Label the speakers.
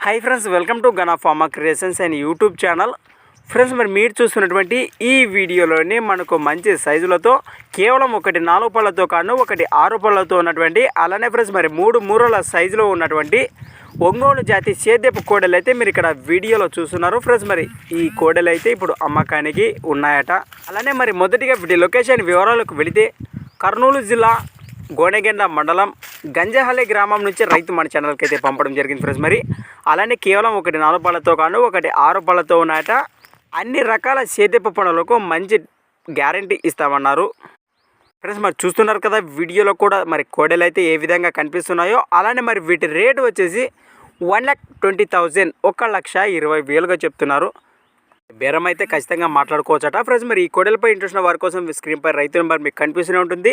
Speaker 1: Hi friends welcome to Gana pharma creations and YouTube channel friends మరి మీరు చూస్తున్నటువంటి ఈ వీడియోలోనే మనకు మంచి సైజులతో కేవలం ఒకటి నాలుగు పళ్ళతో కాను ఒకటి ఆరు పళ్ళతో ఉన్నటువంటి అలానే ఫ్రెండ్స్ మరి మూడు మూరల సైజులో ఉన్నటువంటి ఒంగోలు జాతి సేద్యపు కోడలు అయితే మీరు ఇక్కడ వీడియోలో చూస్తున్నారు. ఫ్రెండ్స్ మరి ఈ కోడలు అయితే ఇప్పుడు అమ్మకానికి ఉన్నాయట. అలానే మరి మొదటిగా వీటి లొకేషన్ వివరాలకు వెళితే కర్నూలు జిల్లా గోనెగెండ మండలం గంజహల్లి గ్రామం నుంచి రైతు మన ఛానల్కి అయితే పంపడం జరిగింది ఫ్రెండ్స్ మరి అలానే కేవలం ఒకటి నాలుగు పళ్ళతో కాను ఒకటి ఆరు పళ్ళతో ఉన్నాయట. అన్ని రకాల సేద్యపు పనులకు మంచి గ్యారంటీ ఇస్తామన్నారు. ఫ్రెండ్స్ మరి చూస్తున్నారు కదా వీడియోలో కూడా మరి కోడలు అయితే ఏ విధంగా కనిపిస్తున్నాయో. అలానే మరి వీటి రేటు వచ్చేసి వన్ ల్యాక్ ట్వంటీ థౌజండ్ ఒక లక్ష ఇరవై వేలుగా చెప్తున్నారు. బేరం అయితే ఖచ్చితంగా మాట్లాడుకోవచ్చట. ఫ్రెండ్స్ మరి ఈ కోడలపై ఇంట్రెస్ట్ ఉన్న వారి కోసం స్క్రీన్పై రైతు నెంబర్ మీకు కనిపిస్తూనే ఉంటుంది.